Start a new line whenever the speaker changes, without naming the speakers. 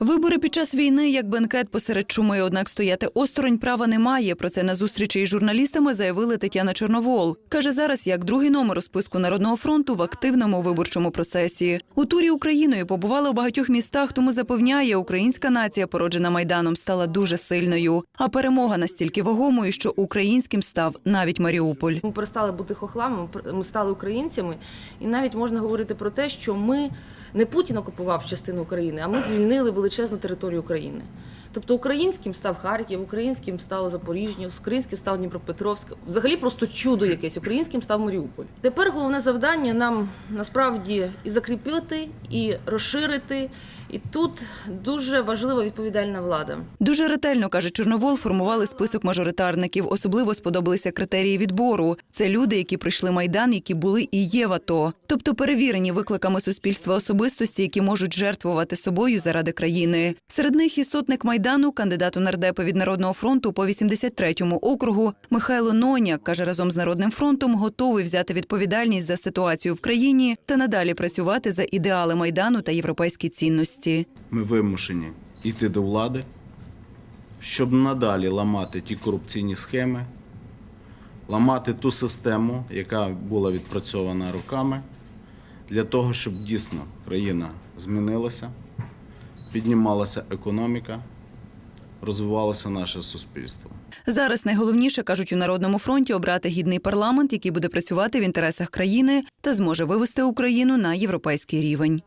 Вибори під час війни як бенкет посеред чуми. Однак стояти осторонь права немає. Про це на зустрічі із журналістами заявила Тетяна Чорновол. каже зараз, як другий номер у списку народного фронту в активному виборчому процесі. У турі Україною побувала у багатьох містах, тому запевняє, українська нація, породжена майданом, стала дуже сильною. А перемога настільки вагомою, що українським став навіть Маріуполь.
Ми перестали бути хохлами, ми ми стали українцями, і навіть можна говорити про те, що ми не Путін окупував частину України, а ми звільнили величезну територію України. Тобто українським став Харків, українським стало Запоріжжя, українським став Дніпропетровськ. Взагалі просто чудо якесь. Українським став Маріуполь. Тепер головне завдання нам насправді і закріпити, і розширити. І тут дуже важлива відповідальна влада.
Дуже ретельно каже Чорновол, формували список мажоритарників. Особливо сподобалися критерії відбору. Це люди, які пройшли майдан, які були і є в АТО. тобто перевірені викликами суспільства особистості, які можуть жертвувати собою заради країни. Серед них і сотник майдану, кандидат у нардепи від народного фронту по 83-му округу Михайло Ноняк каже, разом з народним фронтом готовий взяти відповідальність за ситуацію в країні та надалі працювати за ідеали майдану та європейські цінності.
Ми вимушені йти до влади, щоб надалі ламати ті корупційні схеми, ламати ту систему, яка була відпрацьована роками, для того, щоб дійсно країна змінилася, піднімалася економіка, розвивалося наше суспільство.
Зараз найголовніше кажуть у народному фронті обрати гідний парламент, який буде працювати в інтересах країни та зможе вивести Україну на європейський рівень.